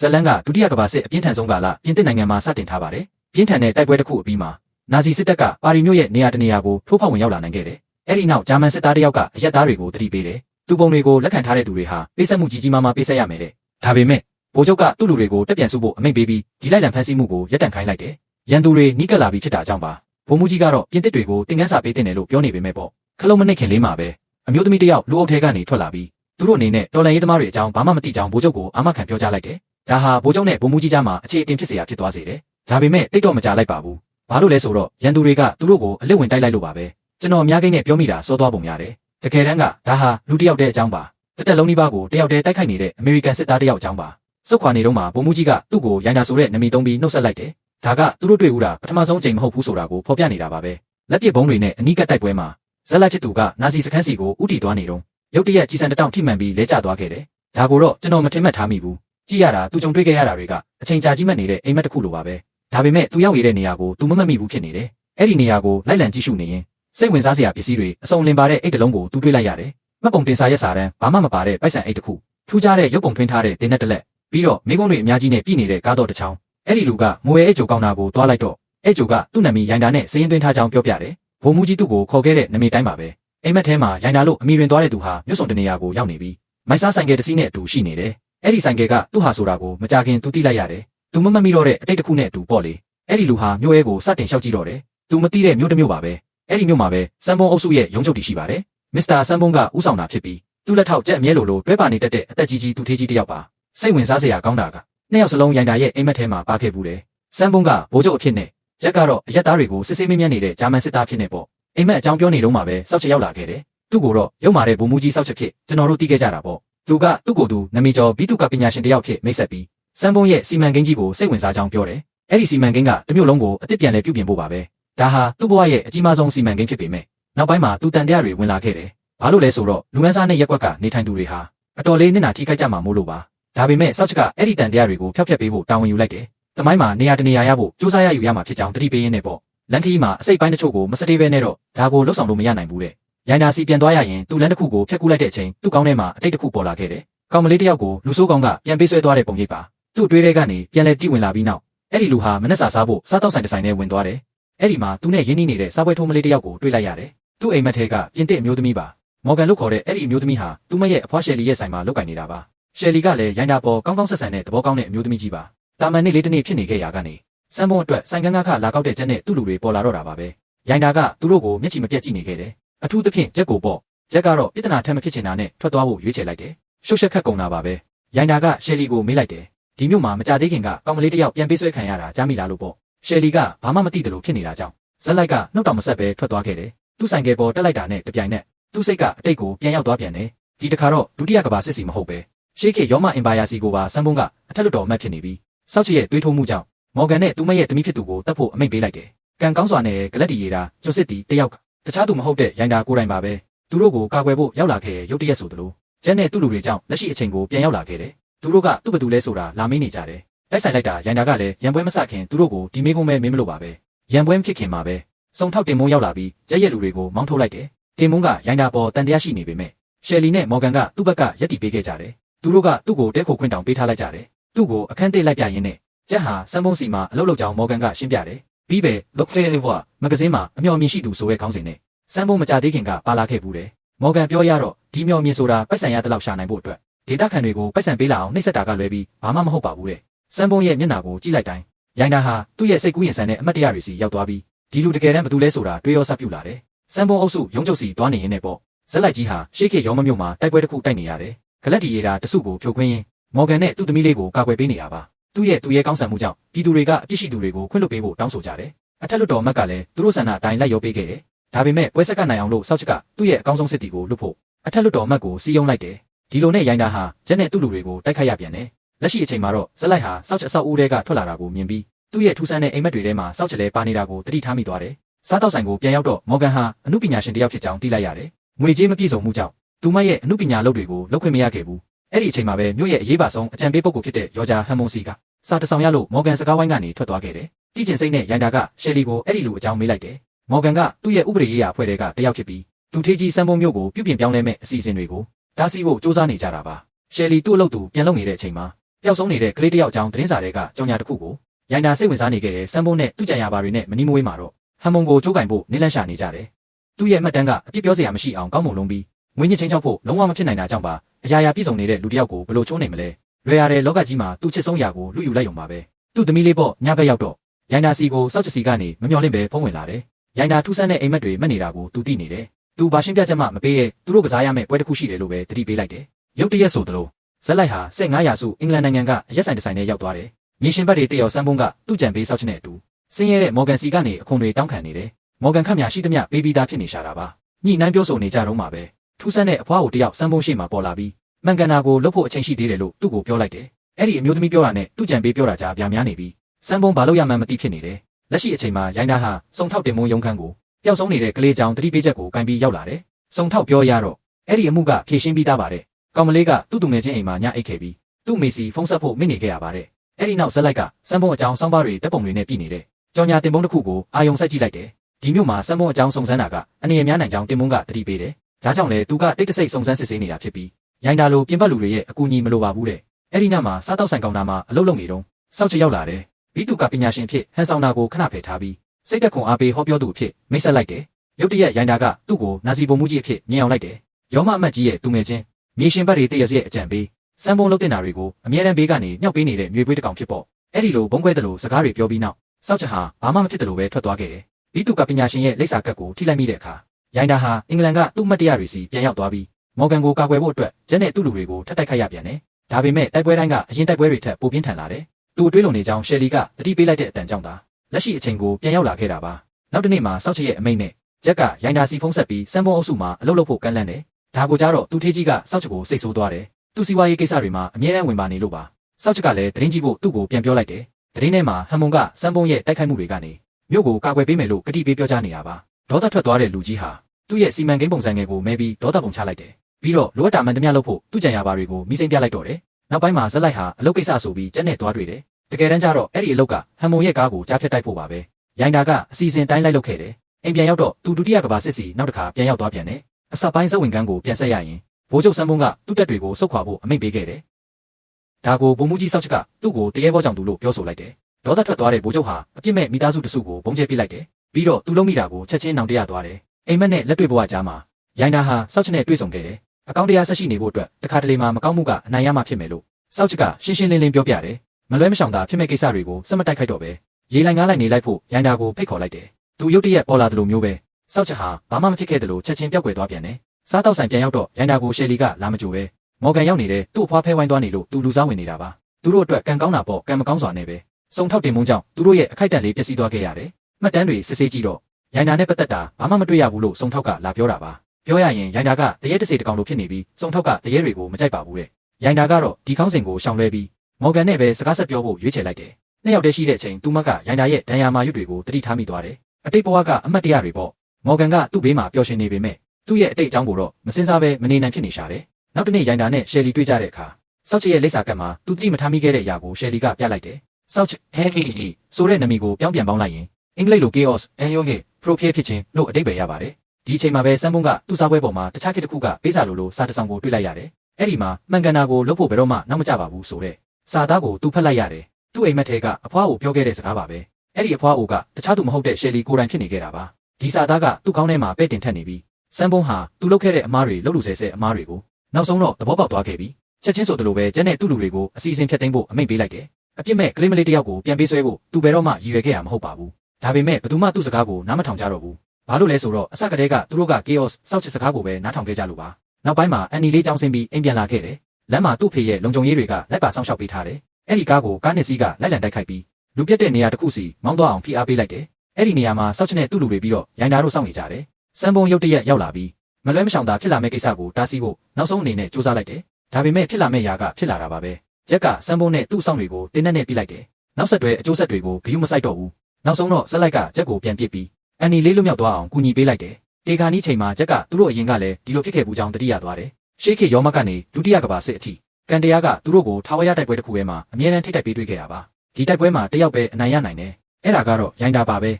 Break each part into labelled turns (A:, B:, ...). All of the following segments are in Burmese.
A: ဇလန်ကဒုတိယကမ္ဘာစစ်အပြင်းထန်ဆုံးကာလပြင်သစ်နိုင်ငံမှာစတင်ထားပါတယ်ပြင်းထန်တဲ့တိုက်ပွဲတစ်ခုအပြီးမှာနာဇီစစ်တပ်ကပါရီမြို့ရဲ့နေရာတနေရာကိုထိုးဖောက်ဝင်ရောက်လာနိုင်ခဲ့တယ်အဲ့ဒီနောက်ဂျာမန်စစ်သားတစ်ယောက်ကအရက်သားတွေကိုတတိပေးတယ်သူပုံတွေကိုလက်ခံထားတဲ့သူတွေဟာပေးဆက်မှုကြီးကြီးမားမားပေးဆက်ရမယ်တဲ့ဒါပေမဲ့ဗိုလ်ချုပ်ကသူ့လူတွေကိုတက်ပြန်စုဖို့အမိန့်ပေးပြီးဒီလိုက်လံဖမ်းဆီးမှုကိုရပ်တန့်ခိုင်းလိုက်တယ်ရန်သူတွေနီးကပ်လာပြီးဖြစ်တာကြောင့်ပါဗိုလ်မှူးကြီးကတော့ပြင်သစ်တွေကိုတင်ကန်းစာပေးတင်တယ်လို့ပြောနေပေမဲ့ပေါ့ခလုံးမနစ်ခင်လေးမှာပဲအမျိုးသမီးတစ်ယောက်လူအုပ်ထဲကနေထွက်လာပြီးသူတို့အနေနဲ့တော်လန်ရေးသမားတွေအကြောင်းဘာမှမသိကြောင်းဗိုလ်ချုပ်ကိုအာမခံပြောကြားလိုက်တယ် ဒါဟာဗိုလ်ချုပ်နဲ့ဗိုလ်မှူးကြီးကြားမှာအခြေအတင်ဖြစ်เสียဖြစ်သွားစေတယ်ဒါပေမဲ့တိတ်တော့မကြလိုက်ပါဘူးဘာလို့လဲဆိုတော့ရန်သူတွေကသူတို့ကိုအလစ်ဝင်တိုက်လိုက်လို့ပါပဲကျွန်တော်အများကြီးနဲ့ပြောမိတာစောသွားပုံရတယ်တကယ်တမ်းကဒါဟာလူတစ်ယောက်တည်းအကြောင်းပါတစ်တက်လုံးဒီပါကိုတယောက်တည်းတိုက်ခိုက်နေတဲ့အမေရိကန်စစ်သားတစ်ယောက်အကြောင်းပါစုတ်ခွာနေတော့မှဗိုလ်မှူးကြီးကသူ့ကိုရိုင်းတာဆိုတဲ့နမီသုံးပြီးနှုတ်ဆက်လိုက်တယ်ဒါကသူတို့တွေ့ဦးတာပထမဆုံးအချိန်မဟုတ်ဘူးဆိုတာကိုဖော်ပြနေတာပါပဲလက်ပစ်ဘုံတွေနဲ့အနီးကပ်တိုက်ပွဲမှာဇက်လိုက်ဖြစ်သူကနာဇီစခန်းစီကိုဥတီသွားနေတော့ရုတ်တရက်ကြီးစံတတောင်ထိမှန်ပြီးလဲကျသွားခဲ့တယ်ဒါကိုတော့ကျွန်တော်မထင်မှတ်ထားမိဘူး ကြည့်ရတာသူကြုံတွေ့ခဲ့ရတာတွေကအချိန်ကြာကြီးမှတ်နေတဲ့အိမ်မက်တစ်ခုလိုပါပဲဒါပေမဲ့သူရောက်ရတဲ့နေရာကိုသူမမှတ်မိဘူးဖြစ်နေတယ်အဲ့ဒီနေရာကိုလိုက်လံကြည့်ရှုနေရင်စိတ်ဝင်စားစရာပစ္စည်းတွေအစုံလင်ပါတဲ့အိတ်တစ်လုံးကိုသူတွေ့လိုက်ရတယ်မှတ်ပုံတင်စာရက်စာတမ်းဘာမှမပါတဲ့ပိုက်ဆံအိတ်တစ်ခုထူးခြားတဲ့ရုပ်ပုံထွင်းထားတဲ့တင်းနဲ့တစ်လက်ပြီးတော့မိကုန်းတွေအများကြီးနဲ့ပြည်နေတဲ့ကားတော်တစ်ချောင်းအဲ့ဒီလူကငွေအိတ်ကြိုကောင်တာကိုတွားလိုက်တော့အဲ့ကြိုကသူ့နာမည်ရိုင်တာနဲ့စည်ရင်သွင်းထားကြောင်းပြောပြတယ်ဘုံမူကြီးသူ့ကိုခေါ်ခဲ့တဲ့နာမည်တိုင်းပါပဲအိမ်မက်ထဲမှာရိုင်တာလို့အမိရင်သွားတဲ့သူဟာမြို့စုံတနေရာကိုရောက်နေပြီးမိုက်စားဆိုင်ကယ်တစ်စီးနဲ့အတူရှိနေတယ် အဲ့ဒီဆိုင်ကယ်ကသူ့ဟာဆိုတာကိုမကြခင်သူသိလိုက်ရတယ်သူမမတ်မိတော့တဲ့အတိတ်တစ်ခုနဲ့အတူပေါ့လေအဲ့ဒီလူဟာမြို့ရဲကိုစတင်လျှောက်ကြည့်တော့တယ်သူမသိတဲ့မြို့တစ်မြို့ပါပဲအဲ့ဒီမြို့မှာပဲစံပုံအုပ်စုရဲ့ရုံးချုပ်တည်ရှိပါတယ်မစ္စတာစံပုံကဥဆောင်တာဖြစ်ပြီးသူ့လက်ထောက်ကြက်အမြဲလိုလိုတွဲပါနေတတ်တဲ့အသက်ကြီးကြီးသူထေးကြီးတစ်ယောက်ပါစိတ်ဝင်စားစရာကောင်းတာကနှစ်ယောက်စလုံးရိုင်တာရဲ့အိမ်မက်ထဲမှာပါခဲ့ဘူးတယ်စံပုံကဘိုးချုပ်အဖြစ်နဲ့ဂျက်ကတော့အရက်သားတွေကိုစစ်ဆေးမင်းမြန်းနေတဲ့ဂျာမန်စစ်သားဖြစ်နေပေါ့အိမ်မက်အကြောင်းပြောနေတော့မှပဲစောက်ချရောက်လာခဲ့တယ်သူ့ကိုတော့ရုံမာတဲ့ဘုံမူကြီးစောက်ချက်ဖြစ်ကျွန်တော်တို့သိခဲ့ကြတာပေါ့ သူကသူ့ကိုယ်သူနမီကျော်ဘီသူကပညာရှင်တစ်ယောက်ဖြစ်မိတ်ဆက်ပြီးစံပုံရဲ့စီမံကိန်းကြီးကိုစိတ်ဝင်စားကြောင်းပြောတယ်အဲ့ဒီစီမံကိန်းကတစ်မျိုးလုံးကိုအစ်စ်ပြန်လဲပြုပြင်ဖို့ပါပဲဒါဟာသူ့ဘဝရဲ့အကြီးမားဆုံးစီမံကိန်းဖြစ်ပေမဲ့နောက်ပိုင်းမှာသူတန်တရားတွေဝင်လာခဲ့တယ်ဘာလို့လဲဆိုတော့လူမန်းစားနဲ့ရက်ကွက်ကနေထိုင်သူတွေဟာအတော်လေးနစ်နာထိခိုက်ကြမှာမို့လို့ပါဒါပေမဲ့စောက်ချက်ကအဲ့ဒီတန်တရားတွေကိုဖျောက်ဖျက်ပေးဖို့တာဝန်ယူလိုက်တယ်။တမိုင်းမှာနေရာတနေရာရဖို့စူးစမ်းရယူရမှာဖြစ်ကြောင်းတတိပေးရင်းနဲ့ပေါ့။လန်ခီမှာအစိတ်ပိုင်းတချို့ကိုမစတေးပဲနဲ့တော့ဒါကိုလှုပ်ဆောင်လို့မရနိုင်ဘူးတဲ့။ ရိုင်နာစီပြန်သွားရရင်သူ့လမ်းတစ်ခုကိုဖျက်ကူးလိုက်တဲ့အချိန်သူ့ကောင်းထဲမှာအတိတ်တစ်ခုပေါ်လာခဲ့တယ်။ကောင်မလေးတစ်ယောက်ကိုလူဆိုးကောင်ကပြန်ပေးဆွဲသွားတဲ့ပုံရိပ်ပါ။သူ့အတွေးထဲကနေပြန်လဲတိဝင်လာပြီးနောက်အဲ့ဒီလူဟာမနှက်စာစားဖို့စားတော့ဆိုင်တစ်ဆိုင်နဲ့ဝင်သွားတယ်။အဲ့ဒီမှာသူနဲ့ရင်းနှီးနေတဲ့စားပွဲထိုးမလေးတစ်ယောက်ကိုတွေ့လိုက်ရတယ်။သူ့အိမ်မက်ထဲကပြင်သစ်အမျိုးသမီးပါ။မော်ဂန်လို့ခေါ်တဲ့အဲ့ဒီအမျိုးသမီးဟာသူ့မရဲ့အဖွားရှယ်လီရဲ့ဆိုင်မှာလုပ်ကင်နေတာပါ။ရှယ်လီကလည်းရိုင်တာပေါ်ကောင်းကောင်းဆက်ဆံတဲ့သဘောကောင်းတဲ့အမျိုးသမီးကြီးပါ။တာမန်နေ့လေးတစ်နေ့ဖြစ်နေခဲ့ရာကနေစံပုံအတွက်ဆိုင်ကန်းကားခလာကောက်တဲ့ချက်နဲ့သူ့လူတွေပေါ်လာတော့တာပါပဲ။ရိုင်တာကသူတို့ကိုမျက်ချီမပြတ်ကြည့်နေခဲ့တယ်။ အထူးသဖြင့်ဂျက်ကိုပေါ့။ဂျက်ကတော့ပြဿနာထက်မဖြစ်ချင်တာနဲ့ထွက်သွားဖို့ရွေးချယ်လိုက်တယ်။ရှုပ်ရှက်ခတ်ကုန်တာပါပဲ။ရိုင်တာကရှယ်လီကိုမေးလိုက်တယ်။ဒီမြို့မှာမကြသေးခင်ကကောင်မလေးတစ်ယောက်ပြန်ပေးဆွဲခံရတာကြားမိလားလို့ပေါ့။ရှယ်လီကဘာမှမသိတယ်လို့ဖြစ်နေတာကြောင့်ဇက်လိုက်ကနှုတ်တောင်မဆက်ပဲထွက်သွားခဲ့တယ်။သူ့ဆိုင်ကယ်ပေါ်တက်လိုက်တာနဲ့တပြိုင်နက်သူ့စိတ်ကအတိတ်ကိုပြန်ရောက်သွားပြန်တယ်။ဒီတခါတော့ဒုတိယကမ္ဘာစစ်စီမဟုတ်ပဲရှေးခေတ်ရောမအင်ပါယာစီကိုပါစံပုံကအထက်လွတ်တော်အမတ်ဖြစ်နေပြီးစောက်ချီရဲ့တွေးထိုးမှုကြောင့်မော်ဂန်နဲ့သူမရဲ့သမီးဖြစ်သူကိုတတ်ဖို့အမိန့်ပေးလိုက်တယ်။ကံကောင်းစွာနဲ့ဂလက်တီရီတာကျွတ်စစ်တီတယောက်က တခြားသူမဟုတ်တဲ့ရိုင်တာကိုယ်တိုင်ပါပဲ။သူတို့ကိုကာကွယ်ဖို့ရောက်လာခဲ့ရုတ်တရက်ဆိုသလိုဂျက်နဲ့သူ့လူတွေကြောင့်လက်ရှိအချိန်ကိုပြန်ရောက်လာခဲ့တယ်။သူတို့ကသူ့ဘသူလဲဆိုတာလာမေးနေကြတယ်။တိုက်ဆိုင်လိုက်တာရိုင်တာကလည်းရန်ပွဲမဆခင်သူတို့ကိုဒီမေးခွန်းပဲမင်းမလို့ပါပဲ။ရန်ပွဲဖြစ်ခင်မှာပဲစုံထောက်တင်မုံရောက်လာပြီးဂျက်ရဲ့လူတွေကိုမောင်းထုတ်လိုက်တယ်။တင်မုံကရိုင်တာပေါ်တန်တရားရှိနေပေမဲ့ရှယ်လီနဲ့မော်ဂန်ကသူ့ဘက်ကရက်တီပေးခဲ့ကြတယ်။သူတို့ကသူ့ကိုတဲခိုခွင့်တောင်ပေးထားလိုက်ကြတယ်။သူ့ကိုအခန်းသိလိုက်ပြရင်းနဲ့ဂျက်ဟာစံပုံးစီမှာအလုပ်လုပ်ကြောင်းမော်ဂန်ကရှင်းပြတယ်။ ပြီးပဲ The Clear Voice မဂဇင်းမှာအမျှော်အမြင်ရှိသူဆိုတဲ့ခေါင်းစဉ်နဲ့စံပုံးမကြသေးခင်ကပါလာခဲ့ဘူးတယ်။မော်ဂန်ပြောရတော့ဒီမျှော်အမြင်ဆိုတာပိုက်ဆံရတဲ့လောက်ရှာနိုင်ဖို့အတွက်ဒေတာခံတွေကိုပိုက်ဆံပေးလာအောင်နှိပ်စက်တာကလွဲပြီးဘာမှမဟုတ်ပါဘူးတဲ့။စံပုံးရဲ့မျက်နှာကိုကြည့်လိုက်တိုင်းရိုင်တာဟာသူ့ရဲ့စိတ်ကူးရင်ဆန်တဲ့အမတ်တရတွေစီရောက်သွားပြီးဒီလူတကယ်တမ်းဘသူလဲဆိုတာတွေးရောစပ်ပြူလာတယ်။စံပုံးအုပ်စုရုံးချုပ်စီသွားနေရင်းနဲ့ပေါ့ဇက်လိုက်ကြီးဟာရှေးခေတ်ရောမမြို့မှာတိုက်ပွဲတစ်ခုတိုက်နေရတယ်။ဂလက်တီရီတာတစုကိုဖြိုခွင်းရင်းမော်ဂန်နဲ့သူ့သမီးလေးကိုကာကွယ်ပေးနေတာပါ။ သူ့ရဲ့သူရဲ့ကောင်းဆန်မှုကြောင့်ပြည်သူတွေကအပြစ်ရှိသူတွေကိုခွင့်လွှတ်ပေးဖို့တောင်းဆိုကြတယ်။အထက်လွှတ်တော်အမတ်ကလည်းသူတို့ဆန္ဒအတိုင်းလိုက်ရောပေးခဲ့တယ်။ဒါပေမဲ့ပွဲဆက်ကနိုင်အောင်လို့စောက်ချက်ကသူ့ရဲ့အကောင်းဆုံးစစ်တီကိုလွတ်ဖို့အထက်လွှတ်တော်အမတ်ကိုစီးယုံလိုက်တယ်။ဒီလိုနဲ့ရိုင်းတာဟာဂျက်နဲ့သူ့လူတွေကိုတိုက်ခိုက်ရပြန်တယ်။လက်ရှိအချိန်မှာတော့ဇက်လိုက်ဟာစောက်ချက်အဆောက်အဦတွေကထွက်လာတာကိုမြင်ပြီးသူ့ရဲ့ထူးဆန်းတဲ့အိမ်မက်တွေထဲမှာစောက်ချက်လဲပါနေတာကိုတတိထားမိသွားတယ်။စားတော့ဆိုင်ကိုပြန်ရောက်တော့မော်ဂန်ဟာအမှုပညာရှင်တစ်ယောက်ဖြစ်ကြောင်းသိလိုက်ရတယ်။ငွေကြေးမပြည့်စုံမှုကြောင့်သူမရဲ့အမှုပညာလုပ်တွေကိုလုပ်ခွင့်မရခဲ့ဘူး။ အဲ့ဒီအချိန်မှာပဲမြို့ရဲ့အရေးပါဆုံးအကြံပေးပုဂ္ဂိုလ်ဖြစ်တဲ့ရောဂျာဟမ်မွန်စီကစာတစောင်ရလို့မော်ဂန်စကားဝိုင်းကနေထွက်သွားခဲ့တယ်။တိကျင်စိတ်နဲ့ရိုင်တာကရှယ်လီကိုအဲ့ဒီလိုအကြောင်းမေးလိုက်တယ်။မော်ဂန်ကသူ့ရဲ့ဥပဒေရေးရာအဖွဲ့တွေကတယောက်ဖြစ်ပြီးသူထေးကြီးစံပုံမျိုးကိုပြုပြင်ပြောင်းလဲမဲ့အစီအစဉ်တွေကိုတားဆီးဖို့စ조사နေကြတာပါ။ရှယ်လီသူ့အလုပ်သူပြန်လုပ်နေတဲ့အချိန်မှာပျောက်ဆုံးနေတဲ့ကလေးတစ်ယောက်အကြောင်းသတင်းစာတွေကကြောင်ညာတစ်ခုကိုရိုင်နာစိတ်ဝင်စားနေခဲ့တဲ့စမ်းဘုံနဲ့သူ့ကြံရပါတွေနဲ့မနီမဝေးမှာတော့ဟမ်မုံကိုကြိုးကင်ဖို့နေလန့်ရှာနေကြတယ်။သူ့ရဲ့မှတ်တမ်းကအပြစ်ပြောစရာမရှိအောင်ကောင်းမွန်လုံးပြီးငွေညစ်ချင်းချောက်ဖို့လုံးဝမဖြစ်နိုင်တာကြောင့်ပါ အရာရာပြည့်စုံနေတဲ့လူတစ်ယောက်ကိုဘယ်လိုချိုးနိုင်မလဲ။ရွယ်ရတဲ့လောကကြီးမှာသူ့ချစ်ဆုံးရာကိုလူယူလိုက်ရုံပါပဲ။သူ့သမီးလေးပေါ့ညဘက်ရောက်တော့ရိုင်နာစီကိုစောက်ချစီကနေမမျော်လင့်ပဲဖုံးဝင်လာတယ်။ရိုင်နာထူးဆန်းတဲ့အိမ်မက်တွေမှတ်နေတာကိုသူသိနေတယ်။သူဘာရှင်းပြချက်မှမပေးရဲ့သူတို့ကစားရမယ့်ပွဲတစ်ခုရှိတယ်လို့ပဲသတိပေးလိုက်တယ်။ရုတ်တရက်ဆိုသလိုဇက်လိုက်ဟာ1500စုအင်္ဂလန်နိုင်ငံကအရက်ဆိုင်တစ်ဆိုင်နဲ့ရောက်သွားတယ်။မြေရှင်ဘက်တွေတယောက်စမ်းပုံးကသူ့ကြံပေးစောက်ချနဲ့အတူဆင်းရဲတဲ့မော်ဂန်စီကနေအခွန်တွေတောင်းခံနေတယ်။မော်ဂန်ခတ်မြရှိသမျှပေးပြီးသားဖြစ်နေရှာတာပါ။ညှိနှိုင်းပြောဆိုနေကြတော့မှပဲ ထူးဆန်းတဲ့အဖွားကိုတယောက်စမ်းပုံးရှိမှပေါ်လာပြီးမန်ကန်နာကိုလှုပ်ဖို့အချိန်ရှိသေးတယ်လို့သူ့ကိုပြောလိုက်တယ်။အဲ့ဒီအမျိုးသမီးပြောတာနဲ့သူ့ကြံပေးပြောတာကြားပြားများနေပြီးစမ်းပုံးဘာလို့ရမှန်းမသိဖြစ်နေတယ်။လက်ရှိအချိန်မှာရိုင်းသားဟာစုံထောက်တင်မုံရုံခန်းကိုပျောက်ဆုံးနေတဲ့ကလေးကြောင်တတိပေးချက်ကိုကင်ပြီးရောက်လာတယ်။စုံထောက်ပြောရတော့အဲ့ဒီအမှုကဖြေရှင်းပြီးသားပါတယ်။ကောင်မလေးကသူ့သူငယ်ချင်းအိမ်မှာညအိတ်ခဲ့ပြီးသူ့မေစီဖုန်းဆက်ဖို့မိနေခဲ့ရပါတယ်။အဲ့ဒီနောက်ဇက်လိုက်ကစမ်းပုံးအကြောင်းစောင်းပါးတွေတက်ပုံတွေနဲ့ပြည်နေတဲ့ကြောင်ညာတင်ပုံးတစ်ခုကိုအာယုံဆက်ကြည့်လိုက်တယ်။ဒီမြို့မှာစမ်းပုံးအကြောင်းစုံစမ်းတာကအနေအများနိုင်ကြောင်းတင်ပုံးကတတိပေးတယ်။ ဒါကြောင့်လေသူကတိတ်တဆိတ်စုံစမ်းစစ်ဆေးနေတာဖြစ်ပြီးရိုင်းတာလိုပြင်ပလူတွေရဲ့အကူအညီမလိုပါဘူးတဲ့။အဲ့ဒီနောက်မှာစားတောက်ဆိုင်ကောင်တာမှာအလုပ်လုပ်နေတော့စောက်ချရောက်လာတယ်။ဘီသူကပညာရှင်ဖြစ်ဟန်ဆောင်တာကိုခဏဖယ်ထားပြီးစိတ်တက်ခွန်အားပေးဟောပြောသူအဖြစ်မိတ်ဆက်လိုက်တယ်။ရုတ်တရက်ရိုင်းတာကသူ့ကိုနာစီပုံမှုကြီးအဖြစ်မြင်အောင်လိုက်တယ်။ရောမအမတ်ကြီးရဲ့သူငယ်ချင်းမြေရှင်ဘတ်တွေတည့်ရရဲ့အကြံပေးစံပုံလုံးတင်တာတွေကိုအမြဲတမ်းဘေးကနေညှောက်ပေးနေတဲ့မျိုးပွေးတစ်ကောင်ဖြစ်ပေါ့အဲ့ဒီလိုဘုံခွဲတယ်လို့စကားတွေပြောပြီးနောက်စောက်ချက်ဟာဘာမှမဖြစ်တယ်လို့ပဲထွက်သွားခဲ့တယ်ဘီသူကပညာရှင်ရဲ့လိပ်စာကတ်ကိုထိလိုက်မိတဲ့အခါ ရိုင်းတာဟာအင်္ဂလန်ကသူ့မှတ်တရတွေစီပြန်ရောက်သွားပြီးမော်ဂန်ကိုကာကွယ်ဖို့အတွက်ကျန်တဲ့သူ့လူတွေကိုထပ်တိုက်ခိုက်ရပြန်တယ်ဒါပေမဲ့တိုက်ပွဲတိုင်းကအရင်တိုက်ပွဲတွေထက်ပိုပြင်းထန်လာတယ်သူ့အတွေးလုံနေကြောင်းရှယ်လီကတတိပေးလိုက်တဲ့အတန်ကြောင့်သာလက်ရှိအချိန်ကိုပြန်ရောက်လာခဲ့တာပါနောက်တစ်နေ့မှာစောက်ချက်ရဲ့အမိန့်နဲ့ဂျက်ကရိုင်းတာစီဖုံးဆက်ပြီးစံပုံအုပ်စုမှာအလုပ်လုပ်ဖို့ကမ်းလှမ်းတယ်ဒါကိုကြတော့သူထေးကြီးကစောက်ချက်ကိုစိတ်ဆိုးသွားတယ်သူ့စီဝါရေးကိစ္စတွေမှာအမြဲတမ်းဝင်ပါနေလို့ပါစောက်ချက်ကလည်းတရင်ကြီးဖို့သူ့ကိုပြန်ပြောလိုက်တယ်တရင်ထဲမှာဟန်မုံကစံပုံရဲ့တိုက်ခိုက်မှုတွေကနေမြို့ကိုကာကွယ်ပေးမယ်လို့ကတိပေးပြောကြားနေတာပါဒေါသထွက်သွားတဲ့လူကြီးဟာ သူ့ရဲ့စီမံကိန်းပုံစံငယ်ကိုမဲပြီးဒေါသပုံချလိုက်တယ်ပြီးတော့လိုအပ်တာမှန်သမျှလုပ်ဖို့သူ့ကြံရပါတွေကိုမိစိမ့်ပြလိုက်တော့တယ်နောက်ပိုင်းမှာဇက်လိုက်ဟာအလုပ်ကိစ္စဆိုပြီးကျက်နဲ့သွားတွေ့တယ်တကယ်တမ်းကျတော့အဲ့ဒီအလုပ်ကဟန်မုံရဲ့ကားကိုကြားဖြတ်တိုက်ဖို့ပါပဲရိုင်တာကအစီအစဉ်တိုင်းလိုက်လုပ်ခဲ့တယ်အိမ်ပြန်ရောက်တော့သူဒုတိယကဘာစစ်စီနောက်တစ်ခါပြန်ရောက်သွားပြန်တယ်အစပိုင်းစက်ဝင်ကန်းကိုပြန်ဆက်ရရင်ဘိုးချုပ်စံပုံးကသူ့တက်တွေကိုစုတ်ခွာဖို့အမိန့်ပေးခဲ့တယ်။ဒါကိုဘုံမူကြီးစောက်ချက်ကသူ့ကိုတရေဘောကြောင့်သူလို့ပြောဆိုလိုက်တယ်။ဒေါသထွက်သွားတဲ့ဘိုးချုပ်ဟာအပြစ်မဲ့မိသားစုတစုကိုဘုံကျဲပြစ်လိုက်တယ်။ပြီးတော့သူ့လုံးမိတာကိုချက်ချင်းနောင်တရသွားတယ်။ အိမ်မက်နဲ့လက်တွေ့ဘဝကြားမှာရိုင်းတာဟာစောက်ချက်နဲ့တွေ့ဆုံခဲ့တယ်။အကောင့်တရားဆက်ရှိနေဖို့အတွက်တခါတလေမှမကောင်းမှုကအနိုင်ရမှဖြစ်မယ်လို့စောက်ချက်ကရှင်းရှင်းလင်းလင်းပြောပြတယ်။မလွဲမရှောင်သာဖြစ်မဲ့ကိစ္စတွေကိုစက်မတိုက်ခိုက်တော့ပဲရေလိုက်ငားလိုက်နေလိုက်ဖို့ရိုင်းတာကိုဖိတ်ခေါ်လိုက်တယ်။သူရုတ်တရက်ပေါ်လာတယ်လို့မျိုးပဲစောက်ချက်ဟာဘာမှမဖြစ်ခဲ့တယ်လို့ချက်ချင်းပြောက်ကွယ်သွားပြန်တယ်။စားတော့ဆိုင်ပြန်ရောက်တော့ရိုင်းတာကိုရှယ်လီကလာမကြိုပဲမော်ဂန်ရောက်နေတဲ့သူ့အဖွားဖဲဝိုင်းသွားနေလို့သူလူစားဝင်နေတာပါသူတို့အတွက်ကံကောင်းတာပေါ့ကံမကောင်းစွာနဲ့ပဲစုံထောက်တင်မှုကြောင့်သူတို့ရဲ့အခိုက်အတန့်လေးပျက်စီးသွားခဲ့ရတယ်မှတ်တမ်းတွေစစ်ဆေးကြည့်တော့ ရိုင်းတာနဲ့ပတ်သက်တာဘာမှမတွေ့ရဘူးလို့စုံထောက်ကလာပြောတာပါပြောရရင်ရိုင်းတာကတရေတစေတကောင်လိုဖြစ်နေပြီးစုံထောက်ကတရေတွေကိုမကြိုက်ပါဘူးတဲ့ရိုင်းတာကတော့ဒီကောင်းစဉ်ကိုရှောင်လွဲပြီးမော်ဂန်နဲ့ပဲစကားဆက်ပြောဖို့ရွေးချယ်လိုက်တယ်နှစ်ယောက်တည်းရှိတဲ့အချိန်သူမကရိုင်းတာရဲ့ဒဏ်ရာမာရွတ်တွေကိုတတိထားမိသွားတယ်အတိတ်ဘဝကအမတ်တရားတွေပေါ့မော်ဂန်ကသူ့ဘေးမှာပျော်ရွှင်နေပေမဲ့သူ့ရဲ့အတိတ်အကြောင်းကိုတော့မစင်စားပဲမနေနိုင်ဖြစ်နေရှာတယ်။နောက်တနေ့ရိုင်တာနဲ့ရှယ်လီတွေ့ကြတဲ့အခါစောက်ချရဲ့လိပ်စာကတ်မှာသူတိမထားမိခဲ့တဲ့အရာကိုရှယ်လီကပြလိုက်တယ်။စောက်ချဟဲဟေးဟေးဆိုတဲ့နာမည်ကိုပြောင်းပြန်ပေါင်းလိုက်ရင် အင်္ဂလိပ်လို chaos အန်ယုံရဲ့ profile ဖြစ်ခြင်းလို့အတိတ်ပဲရပါတယ်။ဒီအချိန်မှာပဲစမ်းပုံးကသူ့စားပွဲပေါ်မှာတခြားခေတ်တစ်ခုကပေးစာလိုလိုစာတစ်စောင်ကိုတွေ့လိုက်ရတယ်။အဲ့ဒီမှာမှန်ကန်တာကိုလုပ်ဖို့ဘယ်တော့မှနောက်မကျပါဘူးဆိုတဲ့စာသားကိုသူဖတ်လိုက်ရတယ်။သူ့အိမ်မက်ထဲကအဖွားကိုပြောခဲ့တဲ့စကားပါပဲ။အဲ့ဒီအဖွားအိုကတခြားသူမဟုတ်တဲ့ရှယ်လီကိုယ်တိုင်ဖြစ်နေခဲ့တာပါ။ဒီစာသားကသူ့ခေါင်းထဲမှာပဲ့တင်ထက်နေပြီးစမ်းပုံးဟာသူလုပ်ခဲ့တဲ့အမားတွေလုပ်လူဆဲဆဲအမားတွေကိုနောက်ဆုံးတော့သဘောပေါက်သွားခဲ့ပြီးချက်ချင်းဆိုသလိုပဲကျန်တဲ့သူ့လူတွေကိုအစီအစဉ်ဖြတ်သိမ်းဖို့အမိန့်ပေးလိုက်တယ်။အပြစ်မဲ့ကလေးမလေးတယောက်ကိုပြန်ပေးဆွဲဖို့သူဘယ်တော့မှရည်ရွယ်ခဲ့ရမှာမဟုတ်ပါဘူး။ ဒါပေမဲ့ဘယ်သူမှသူ့စကားကိုနားမထောင်ကြတော့ဘူး။ဘာလို့လဲဆိုတော့အစကတည်းကသူတို့က chaos စောက်ချစ်စကားကိုပဲနားထောင်ခဲ့ကြလို့ပါ။နောက်ပိုင်းမှာအန်နီလေးကြောင်းဆင်းပြီးအိမ်ပြန်လာခဲ့တယ်။လမ်းမှာသူ့ဖေရဲ့လုံခြုံရေးတွေကလက်ပါဆောင်ရှောက်ပေးထားတယ်။အဲ့ဒီကားကိုကားနှစ်စီးကလိုက်လံတိုက်ခိုက်ပြီးလူပြတ်တဲ့နေရာတစ်ခုစီမောင်းသွားအောင်ဖိအားပေးလိုက်တယ်။အဲ့ဒီနေရာမှာစောက်ချစ်နဲ့သူ့လူတွေပြီးတော့ရိုင်တာတို့စောင့်နေကြတယ်။စံပုံရုတ်တရက်ရောက်လာပြီးမလွဲမရှောင်သာဖြစ်လာမယ့်ကိစ္စကိုတားဆီးဖို့နောက်ဆုံးအနေနဲ့စူးစမ်းလိုက်တယ်။ဒါပေမဲ့ဖြစ်လာမယ့်ຢာကဖြစ်လာတာပါပဲ။ဂျက်ကစံပုံနဲ့သူ့ဆောင်တွေကိုတင်းနဲ့နဲ့ပြလိုက်တယ်။နောက်ဆက်တွဲအကျိုးဆက်တွေကိုဂယုမဆိုင်တော့ဘူး။ နောက်ဆုံးတော့ဇက်လိုက်ကဂျက်ကိုပြန်ပစ်ပြီးအန်နီလေးလွတ်မြောက်သွားအောင်ကူညီပေးလိုက်တယ်။တေခါနီးချိန်မှာဂျက်ကသူတို့အရင်ကလည်းဒီလိုဖြစ်ခဲ့ဘူးကြောင်းတတိယသွားတယ်။ရှေးခေရောမကနေဒုတိယကဘာစစ်အထိကန်တရားကသူတို့ကိုထာဝရတိုက်ပွဲတစ်ခုထဲမှာအမြဲတမ်းထိတိုက်ပေးတွေ့ခဲ့တာပါ။ဒီတိုက်ပွဲမှာတယောက်ပဲအနိုင်ရနိုင်တယ်။အဲ့ဒါကတော့ရိုင်းတာပါပဲ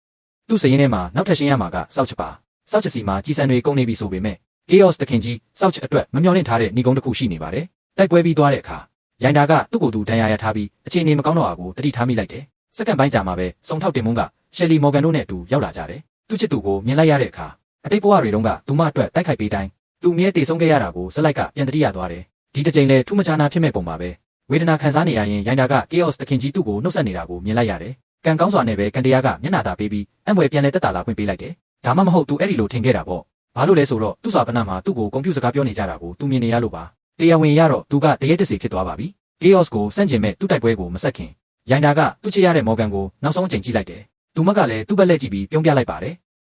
A: ။သူ့စရင်ထဲမှာနောက်ထပ်ရှင်းရမှာကစောက်ချပါ။စောက်ချစီမှာကြီးစံတွေကုန်နေပြီဆိုပေမဲ့ Chaos တခင်ကြီးစောက်ချအတွက်မမျှော်လင့်ထားတဲ့ဏီကုန်းတစ်ခုရှိနေပါတယ်။တိုက်ပွဲပြီးသွားတဲ့အခါရိုင်တာကသူ့ကိုယ်သူဒဏ်ရာရထားပြီးအခြေအနေမကောင်းတော့အောင်တတိထားမိလိုက်တယ် စက္ကန့်ပိုင်းကြာမှပဲစုံထောက်တင်မုန်းကရှယ်လီမော်ဂန်တို့နဲ့အတူရောက်လာကြတယ်သူ့ချစ်သူကိုမြင်လိုက်ရတဲ့အခါအတိတ်ဘဝတွေတုန်းကသူမအတွက်တိုက်ခိုက်ပေးတိုင်းသူမြဲတည်ဆုံးခဲ့ရတာကိုဇက်လိုက်ကပြန်တတိရသွားတယ်ဒီတစ်ချိန်လဲထူးမခြားနာဖြစ်မဲ့ပုံပါပဲဝေဒနာခံစားနေရရင်ရိုင်တာက chaos တခင်ကြီးသူ့ကိုနှုတ်ဆက်နေတာကိုမြင်လိုက်ရတယ်ကံကောင်းစွာနဲ့ပဲကန်တရားကမျက်နှာသာပေးပြီးအံ့ဖွယ်ပြန်လဲတက်တာလာခွင့်ပေးလိုက်တယ်ဒါမှမဟုတ်သူအဲ့ဒီလိုထင်ခဲ့တာပေါ့ဘာလို့လဲဆိုတော့သူ့စွာပနမှာသူ့ကိုကွန်ပျူတာစကားပြောနေကြတာကိုသူမြင်နေရလို့ပါတရားဝင်ရတော့သူကတရေတစီဖြစ်သွားပါပြီ chaos ကိုစန့်ကျင်မဲ့သူ့တိုက်ပွဲကိုမဆက်ခင် ရိုင်တာကသူ့ချစ်ရတဲ့မော်ဂန်ကိုနောက်ဆုံးအချိန်ကြည့်လိုက်တယ်သူမကလည်းသူ့ဘက်လက်ကြည့်ပြီးပြုံးပြလိုက်ပါတယ်